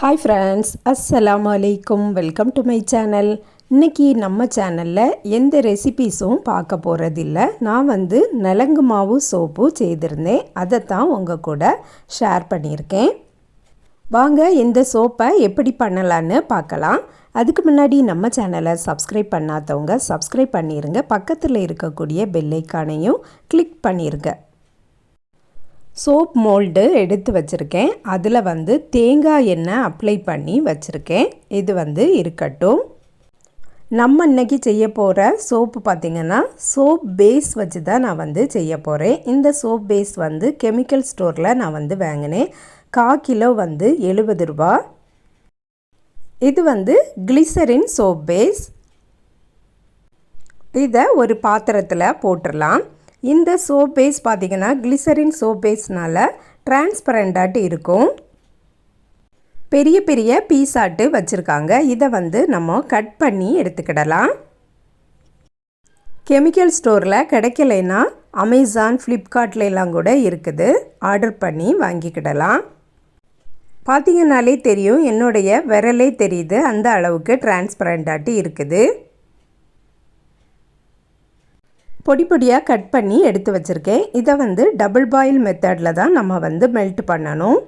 Hi friends அஸ்ஸலாம் அலைக்கும் welcome to my channel இன்றைக்கி நம்ம சேனலில் எந்த ரெசிபீஸும் பார்க்க போகிறதில்ல நான் வந்து நலங்கு மாவு சோப்பு செய்திருந்தேன். அதை தான் உங்கள் கூட ஷேர் பண்ணியிருக்கேன். வாங்க இந்த சோப்பை எப்படி பண்ணலான்னு பார்க்கலாம். அதுக்கு முன்னாடி நம்ம சேனலை சப்ஸ்கிரைப் பண்ணாதவங்க சப்ஸ்கிரைப் பண்ணிடுங்க பக்கத்தில் இருக்கக்கூடிய பெல்லைக்கானையும் கிளிக் பண்ணிடுங்க சோப் மோல்டு எடுத்து வச்சுருக்கேன். அதில் வந்து தேங்காய் எண்ணெய் அப்ளை பண்ணி வச்சுருக்கேன். இது வந்து இருக்கட்டும். நம்ம இன்றைக்கி செய்ய போகிற சோப்பு பார்த்திங்கன்னா சோப் பேஸ் வச்சு தான் நான் வந்து செய்ய போகிறேன் இந்த சோப் பேஸ் வந்து கெமிக்கல் ஸ்டோரில் நான் வந்து வாங்கினேன். கா கிலோ வந்து எழுபது ரூபா. இது வந்து கிளிசரின் சோப் பேஸ் இதை ஒரு பாத்திரத்தில் போட்டுடலாம் இந்த சோப் பேஸ் பார்த்திங்கன்னா கிளிசரின் சோப் பேஸ்னால் டிரான்ஸ்பரண்டாட்டு இருக்கும். பெரிய பெரிய பீஸாட்டு வச்சுருக்காங்க. இதை வந்து நம்ம கட் பண்ணி எடுத்துக்கிடலாம். கெமிக்கல் ஸ்டோரில் கிடைக்கலைன்னா அமேசான் ஃப்ளிப்கார்ட்லாம் கூட இருக்குது. ஆர்டர் பண்ணி வாங்கிக்கிடலாம். பார்த்தீங்கன்னாலே தெரியும். என்னுடைய விரலே தெரியுது. அந்த அளவுக்கு டிரான்ஸ்பரண்டாட்டு இருக்குது. பொடி பொடியாக கட் பண்ணி எடுத்து வச்சுருக்கேன். இதை வந்து டபுள் பாயில் மெத்தடில் தான் நம்ம வந்து மெல்ட் பண்ணணும்.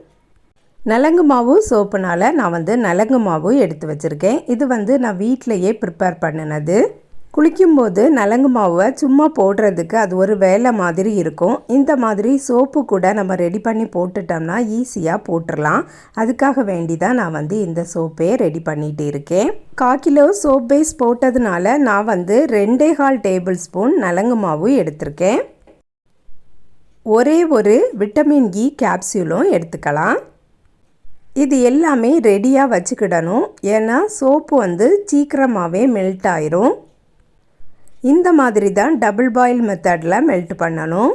நலங்கு மாவு சோப்புனால் நான் வந்து நலங்கு மாவு எடுத்து வச்சுருக்கேன். இது வந்து நான் வீட்டிலையே ப்ரிப்பேர் பண்ணினது. குளிக்கும்போது நலங்கு மாவை சும்மா போடுறதுக்கு அது ஒரு வேலை மாதிரி இருக்கும். இந்த மாதிரி சோப்பு கூட நம்ம ரெடி பண்ணி போட்டுட்டோம்னா ஈஸியாக போட்டுடலாம் அதுக்காக வேண்டி தான் நான் வந்து இந்த சோப்பே ரெடி பண்ணிட்டு இருக்கேன். கா கிலோ சோப் பேஸ் போட்டதுனால நான் வந்து ரெண்டே கால் டேபிள் ஸ்பூன் நலங்கு மாவு எடுத்திருக்கேன். ஒரே ஒரு விட்டமின் இ கேப்சியூலும் எடுத்துக்கலாம். இது எல்லாமே ரெடியாக வச்சுக்கிடணும். ஏன்னா சோப்பு வந்து சீக்கிரமாகவே மெல்ட் ஆயிரும். இந்த மாதிரி தான் டபுள் பாயில் மெத்தடில் மெல்ட் பண்ணணும்.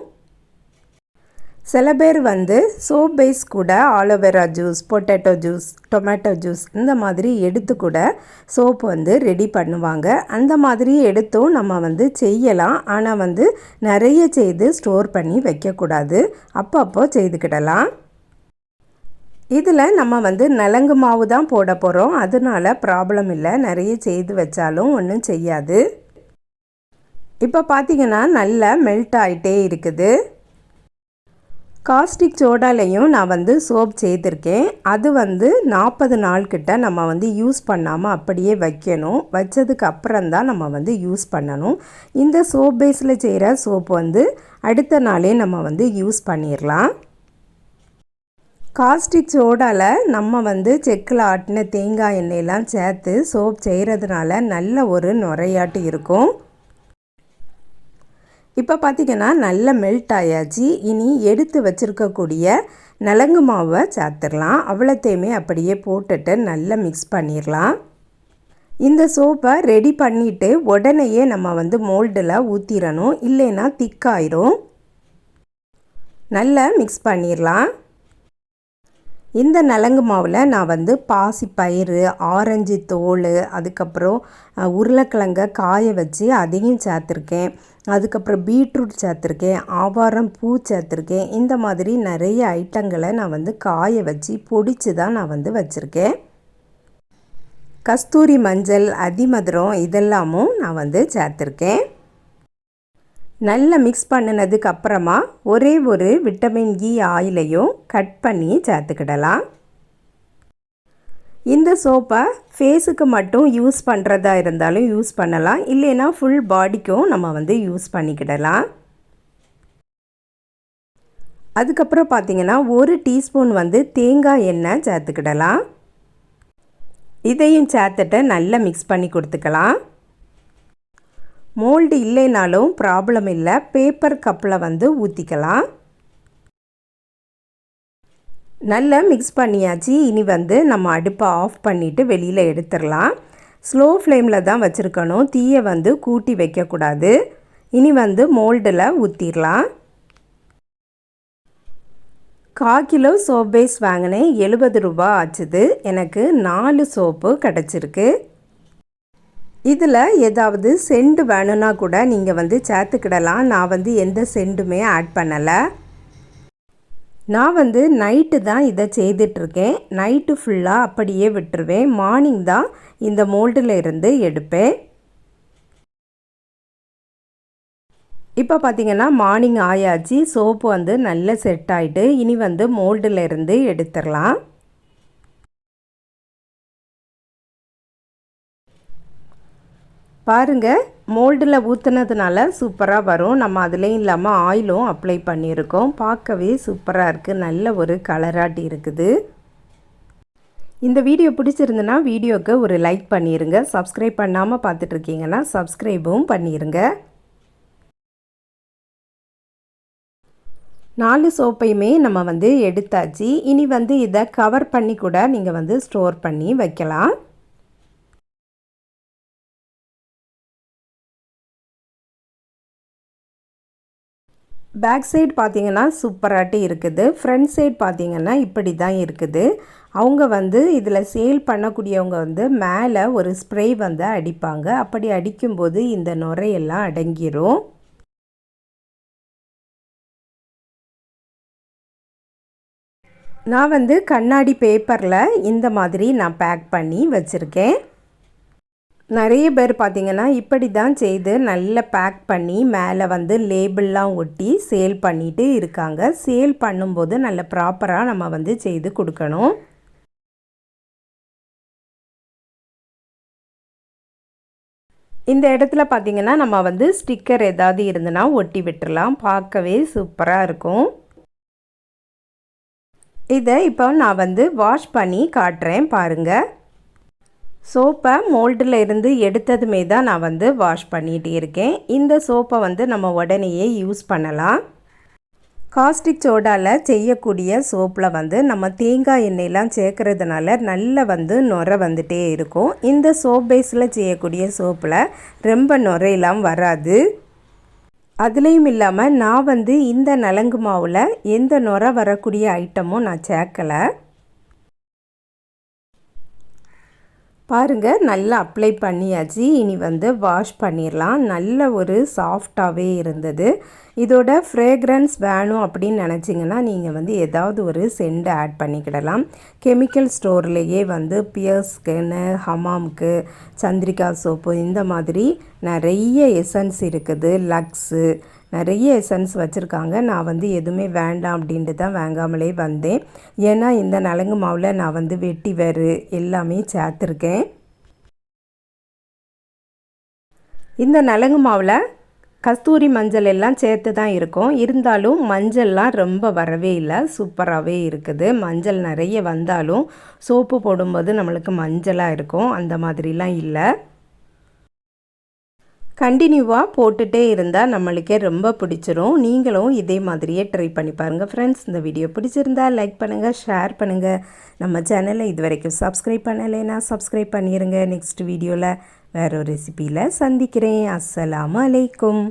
சில பேர் வந்து சோப் பேஸ் கூட aloe vera juice potato juice tomato juice இந்த மாதிரி எடுத்து கூட சோப் வந்து ரெடி பண்ணுவாங்க. அந்த மாதிரி எடுத்தும் நம்ம வந்து செய்யலாம். ஆனால் வந்து நிறைய செய்து ஸ்டோர் பண்ணி வைக்கக்கூடாது. அப்பப்போ செய்துக்கிடலாம். இதில் நம்ம வந்து நலங்கு மாவு தான் போட போகிறோம் அதனால ப்ராப்ளம் இல்லை. நிறைய செய்து வச்சாலும் ஒன்றும் செய்யாது. இப்போ பார்த்தீங்கன்னா நல்லா மெல்ட் ஆகிட்டே இருக்குது. காஸ்டிக் சோடாலையும் நான் வந்து சோப் செய்திருக்கேன் அது வந்து நாற்பது நாள் கிட்ட நம்ம வந்து யூஸ் பண்ணாமல் அப்படியே வைக்கணும். வச்சதுக்கு அப்புறம் தான் நம்ம வந்து யூஸ் பண்ணணும். இந்த சோப் பேஸில் செய்கிற சோப் வந்து அடுத்த நாளே நம்ம வந்து யூஸ் பண்ணிடலாம் காஸ்டிக் சோடாவில் நம்ம வந்து செக்கில் ஆட்டின தேங்காய் எண்ணெயெல்லாம் சேர்த்து சோப் செய்கிறதுனால நல்ல ஒரு நுரையாட்டு இருக்கும். இப்போ பார்த்திங்கன்னா நல்ல மெல்ட் ஆயாச்சு. இனி எடுத்து வச்சுருக்கக்கூடிய நலங்கு மாவை சேர்த்துடலாம் அவ்வளோத்தையுமே அப்படியே போட்டுட்டு நல்லா மிக்ஸ் பண்ணிடலாம் இந்த சோப்பை ரெடி பண்ணிவிட்டு உடனேயே நம்ம வந்து மோல்டில் ஊற்றிடணும் இல்லைன்னா திக்காயிரும் நல்லா மிக்ஸ் பண்ணிடலாம் இந்த நலங்கு மாவில் நான் வந்து பாசி பயிறு ஆரஞ்சு தோல் அதுக்கப்புறம் உருளைக்கிழங்க காய வச்சு அதையும் சேர்த்துருக்கேன். அதுக்கப்புறம் பீட்ரூட் சேர்த்துருக்கேன் ஆவாரம் பூ சேர்த்துருக்கேன். இந்த மாதிரி நிறைய ஐட்டங்களை நான் வந்து காய வச்சு பொடிச்சு தான் நான் வந்து வச்சுருக்கேன். கஸ்தூரி மஞ்சள் அதிமதுரம் இதெல்லாமும் நான் வந்து சேர்த்துருக்கேன். நல்லா மிக்ஸ் பண்ணினதுக்கு அப்புறமா ஒரே ஒரு விட்டமின் இ e ஆயிலையும் கட் பண்ணி சேர்த்துக்கிடலாம். இந்த சோப்பை ஃபேஸுக்கு மட்டும் யூஸ் பண்ணுறதா இருந்தாலும் யூஸ் பண்ணலாம். இல்லைன்னா ஃபுல் பாடிக்கும் நம்ம வந்து யூஸ் பண்ணிக்கிடலாம். அதுக்கப்புறம் பார்த்திங்கன்னா ஒரு டீஸ்பூன் வந்து தேங்காய் எண்ணெய் சேர்த்துக்கிடலாம். இதையும் சேர்த்துட்டு நல்லா மிக்ஸ் பண்ணி கொடுத்துக்கலாம். மோல்டு இல்லைனாலும் ப்ராப்ளம் இல்லை. பேப்பர் கப்பில் வந்து ஊற்றிக்கலாம் நல்லா மிக்ஸ் பண்ணியாச்சு. இனி வந்து நம்ம அடுப்பை ஆஃப் பண்ணிவிட்டு வெளியில் எடுத்துடலாம். ஸ்லோ ஃப்ளேமில் தான் வச்சுருக்கணும். தீயை வந்து கூட்டி வைக்கக்கூடாது. இனி வந்து மோல்டில் ஊற்றிடலாம் கா கிலோ சோப் பேஸ் வாங்கினேன். எழுபது ரூபா ஆச்சுது. எனக்கு நாலு சோப்பு கிடச்சிருக்கு. இதில் ஏதாவது செண்டு வேணும்னா கூட நீங்கள் வந்து சேர்த்துக்கிடலாம். நான் வந்து எந்த செண்டுமே ஆட் பண்ணலை. நான் வந்து நைட்டு தான் இதை செய்துட்ருக்கேன் நைட்டு ஃபுல்லாக அப்படியே விட்டுருவேன். மார்னிங் தான் இந்த மோல்டில் இருந்து எடுப்பேன். இப்போ பார்த்தீங்கன்னா மார்னிங் ஆயாச்சு. சோப்பு வந்து நல்லா செட் ஆகிட்டு இனி வந்து மோல்டில் இருந்து எடுத்துடலாம். பாருங்கள் மோல்டில் ஊற்றுனதுனால சூப்பராக வரும். நம்ம அதுலேயும் இல்லாமல் ஆயிலும் அப்ளை பண்ணியிருக்கோம். பார்க்கவே சூப்பராக இருக்குது நல்ல ஒரு கலராட்டி இருக்குது. இந்த வீடியோ பிடிச்சிருந்துன்னா வீடியோவுக்கு ஒரு லைக் பண்ணிடுங்க சப்ஸ்கிரைப் பண்ணாமல் பார்த்துட்ருக்கீங்கன்னா சப்ஸ்கிரைபும் பண்ணிடுங்க நாலு சோப்பையுமே நம்ம வந்து எடுத்தாச்சு. இனி வந்து இதை கவர் பண்ணி கூட நீங்கள் வந்து ஸ்டோர் பண்ணி வைக்கலாம். பேக் சைடு பார்த்தீங்கன்னா சூப்பராட்டி இருக்குது. ஃப்ரண்ட் சைடு பார்த்திங்கன்னா இப்படி தான் இருக்குது. அவங்க வந்து இதில் சேல் பண்ணக்கூடியவங்க வந்து மேலே ஒரு ஸ்ப்ரே வந்து அடிப்பாங்க. அப்படி அடிக்கும்போது இந்த நுரையெல்லாம் அடங்கிரும். நான் வந்து கண்ணாடி பேப்பரில் இந்த மாதிரி நான் பேக் பண்ணி வச்சுருக்கேன். நிறைய பேர் பார்த்திங்கன்னா இப்படி தான் செய்து நல்லா பேக் பண்ணி மேலே வந்து லேபிள்லாம் ஒட்டி சேல் பண்ணிட்டு இருக்காங்க. சேல் பண்ணும்போது நல்ல ப்ராப்பராக நம்ம வந்து செய்து கொடுக்கணும். இந்த இடத்துல பார்த்திங்கன்னா நம்ம வந்து ஸ்டிக்கர் ஏதாவது இருந்ததுன்னா ஒட்டி விட்டுடலாம் பார்க்கவே சூப்பராக இருக்கும். இதை இப்போ நான் வந்து வாஷ் பண்ணி காட்டுறேன் பாருங்கள் சோப்பை மோல்டில் இருந்து எடுத்ததுமே தான் நான் வந்து வாஷ் பண்ணிகிட்டு இருக்கேன். இந்த சோப்பை வந்து நம்ம உடனேயே யூஸ் பண்ணலாம். காஸ்டிக் சோடாவில் செய்யக்கூடிய சோப்பில் வந்து நம்ம தேங்காய் எண்ணெயெலாம் சேர்க்குறதுனால நல்ல வந்து நுரை வந்துகிட்டே இருக்கும். இந்த சோப் பேஸில் செய்யக்கூடிய சோப்பில் ரொம்ப நுரையெல்லாம் வராது. அதுலேயும் இல்லாமல் நான் வந்து இந்த நலங்கு மாவில் எந்த நுரை வரக்கூடிய ஐட்டமும் நான் சேர்க்கலை. பாருங்கள் நல்லா அப்ளை பண்ணியாச்சு. இனி வந்து வாஷ் பண்ணிடலாம் நல்ல ஒரு சாஃப்டாகவே இருந்தது. இதோட ஃப்ரேக்ரன்ஸ் வேணும் அப்படின்னு நினச்சிங்கன்னா நீங்கள் வந்து ஏதாவது ஒரு சென்ட் ஆட் பண்ணிக்கிடலாம். கெமிக்கல் ஸ்டோர்லேயே வந்து பியர்ஸ்க்குன்னு ஹமாம்க்கு சந்திரிகா சோப்பு இந்த மாதிரி நிறைய எசன்ஸ் இருக்குது. லக்ஸு நிறைய எசன்ஸ் வச்சுருக்காங்க. நான் வந்து எதுவுமே வேண்டாம் அப்படின்ட்டு தான் வாங்காமலே வந்தேன். ஏன்னா இந்த நலங்கு மாவில் நான் வந்து வெட்டி வேறு எல்லாமே சேர்த்துருக்கேன். இந்த நலங்கு மாவில் கஸ்தூரி மஞ்சள் எல்லாம் சேர்த்து தான் இருக்கும். இருந்தாலும் மஞ்சள்லாம் ரொம்ப வரவே இல்லை. சூப்பராகவே இருக்குது. மஞ்சள் நிறைய வந்தாலும் சோப்பு போடும்போது நம்மளுக்கு மஞ்சளாக இருக்கும். அந்த மாதிரிலாம் இல்லை. கண்டினியூவாக போட்டுகிட்டே இருந்தால் நம்மளுக்கே ரொம்ப பிடிச்சிரும். நீங்களும் இதே மாதிரியே ட்ரை பண்ணி பாருங்கள் ஃப்ரெண்ட்ஸ் இந்த வீடியோ பிடிச்சிருந்தா லைக் பண்ணுங்கள் ஷேர் பண்ணுங்கள் நம்ம சேனலை இது வரைக்கும் சப்ஸ்கிரைப் பண்ணலைன்னா சப்ஸ்கிரைப் பண்ணிடுங்க நெக்ஸ்ட் வீடியோவில் வேறு ஒரு ரெசிப்பியில் சந்திக்கிறேன். அஸ்ஸலாம் அலைக்கும்.